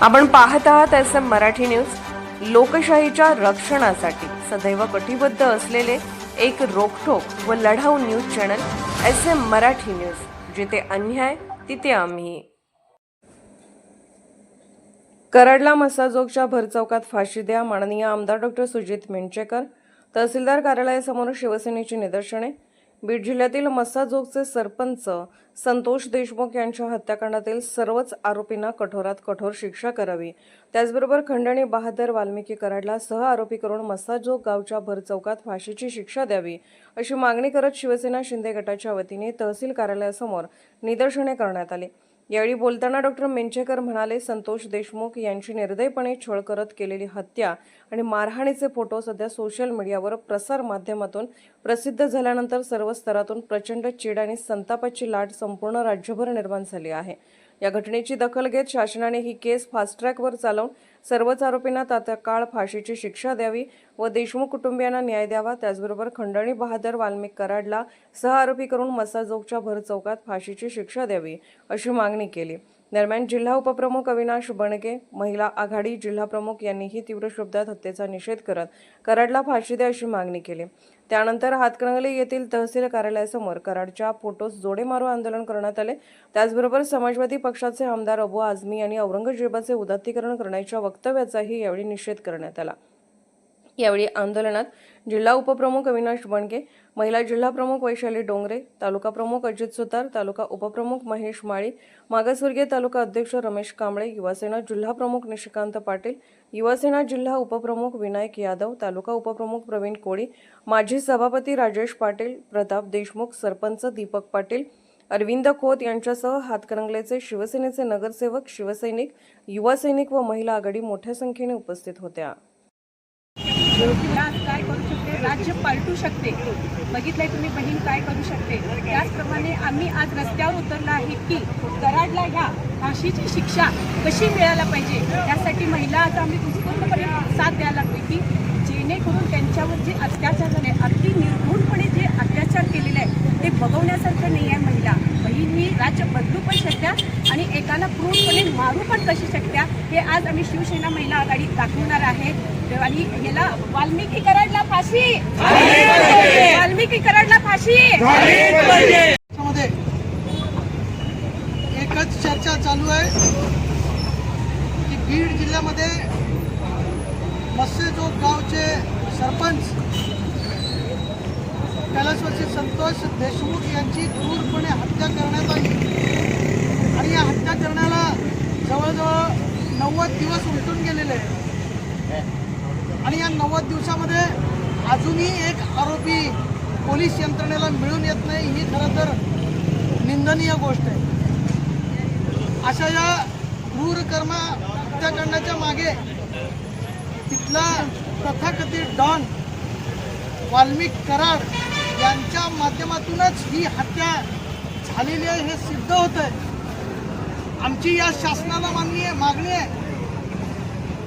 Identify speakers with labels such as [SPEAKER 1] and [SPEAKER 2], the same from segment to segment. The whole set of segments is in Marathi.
[SPEAKER 1] आपण पाहत आहात एस एम मराठी न्यूज. लोकशाहीच्या रक्षणासाठी सदैव कटिबद्ध असलेले एक रोखोक व लढाऊ news channel S M Marathi news. जिथे अन्याय तिथे आम्ही. कराडला मसाजोगच्या भरचौकात फाशी द्या माननीय आमदार डॉक्टर सुजित मेंचेकर. तहसीलदार कार्यालयासमोर शिवसेनेची निदर्शने. बीड जिल्ह्यातील मस्साजोगचे सरपंच संतोष देशमुख यांच्या हत्याकांडातील सर्वच आरोपींना कठोरात कठोर शिक्षा करावी. त्याचबरोबर खंडणी बहादर वाल्मिकी कराडला सह आरोपी करून मस्साजोग गावच्या भरचौकात फाशीची शिक्षा द्यावी अशी मागणी करत शिवसेना शिंदे गटाच्या वतीने तहसील कार्यालयासमोर निदर्शने करण्यात आली. यावेळी बोलताना डॉक्टर मेंचेकर म्हणाले संतोष देशमुख यांची निर्दयपणे छळ करत केलेली हत्या आणि मारहाणीचे फोटो सध्या सोशल मीडियावर प्रसार माध्यमातून प्रसिद्ध झाल्यानंतर सर्व स्तरातून प्रचंड चीड आणि संतापाची लाट संपूर्ण राज्यभर निर्माण झाली आहे. या घटनेची दखल घेत शासनाने ही केस फास्ट ट्रॅकवर चालवून सर्वच आरोपींना तात्काळ फाशीची शिक्षा द्यावी व देशमुख कुटुंबियांना न्याय द्यावा. त्याचबरोबर खंडणी बहादर वाल्मिक कराडला सह आरोपी करून मसाजोगच्या भर चौकात फाशीची शिक्षा द्यावी अशी मागणी केली. दरम्यान जिल्हा उपप्रमुख अविनाश बणगे महिला आघाडी जिल्हाप्रमुख यांनीही तीव्र शब्दात हत्येचा निषेध करत कराडला फाशी द्या अशी मागणी केली. त्यानंतर हातकणंगले येथील तहसील कार्यालयासमोर कराडच्या फोटोस जोडे मारो आंदोलन करण्यात आले. त्याचबरोबर समाजवादी पक्षाचे आमदार अबू आझमी यांनी औरंगजेबाचे उदात्तीकरण करण्याच्या वक्तव्याचाही यावेळी निषेध करण्यात आला. यावेळी आंदोलनात जिल्हा उपप्रमुख अविनाश बणगे महिला जिल्हा प्रमुख वैशाली डोंगरे तालुका प्रमुख अजित सुतार तालुका उपप्रमुख महेश माळी मागासवर्गीय तालुका अध्यक्ष रमेश कांबळे युवासेना जिल्हा प्रमुख निशिकांत पाटील युवासेना जिल्हा उपप्रमुख विनायक यादव तालुका उपप्रमुख प्रवीण कोळी माजी सभापती राजेश पाटील प्रताप देशमुख सरपंच दीपक पाटील अरविंद खोत यांच्यासह हातकणंगलेचे शिवसेनेचे नगरसेवक शिवसैनिक युवा सैनिक व महिला आघाडी मोठ्या संख्येने उपस्थित होत्या.
[SPEAKER 2] आज काय करू शकते? राज्य पालटू शकते. बघितलंय तुम्ही बहीण काय करू शकते. त्याचप्रमाणे आम्ही आज रस्त्यावर उतरलो आहे की कराडला ह्या फाशीची शिक्षा कशी मिळायला पाहिजे? त्यासाठी महिला आता आम्ही उत्स्फूर्तपणे साथ द्यायला लागतो की जेणेकरून त्यांच्यावर जे अत्याचार झाले अगदी निर्घुणपणे जे अत्याचार केलेले आहे ते बघवण्यासारखं नाही आहे महिला बहीण ही राज्य बदलू पण शकत्या आणि एकाला क्रूरपणे मारू पण कशी शकत्या हे आज आम्ही शिवसेना महिला आघाडी दाखवणार आहे. आणि याला वाल्मिकी कराडला फाशी! वाल्मिकी कराडला फाशी
[SPEAKER 3] एकच चर्चा चालू आहे की बीड जिल्ह्यामध्ये मत्स्यजोग गावचे सरपंच कैलासवासी संतोष देशमुख यांची क्रूरपणे हत्या करण्यात आली आणि या हत्या करण्याला जवळजवळ नव्वद दिवस उलटून गेलेले आहे आणि या नव्वद दिवसामध्ये अजूनही एक आरोपी पोलीस यंत्रणेला मिळून येत नाही ही खरं तर निंदनीय गोष्ट आहे. अशा या क्रूर कर्मा हत्याकांडाच्या मागे तिथला तथाकथित डॉन वाल्मिक कराड यांच्या माध्यमातूनच ही हत्या झालेली आहे हे सिद्ध होत आहे आमची या शासनाला मागणी आहे मागणी आहे.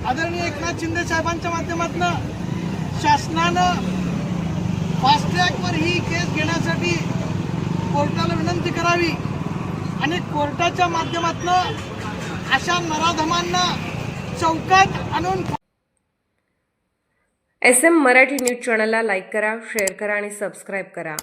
[SPEAKER 3] आदरणीय एकनाथ शिंदे साहेबांच्या माध्यमातून शासनानं फास्टट्रॅकवर ही केस घेण्यासाठी कोर्टाला विनंती करावी आणि कोर्टाच्या माध्यमातून अशा नराधमांना चौकात आणून
[SPEAKER 1] एस एम मराठी न्यूज चॅनलला लाईक करा शेअर करा आणि सबस्क्राईब करा.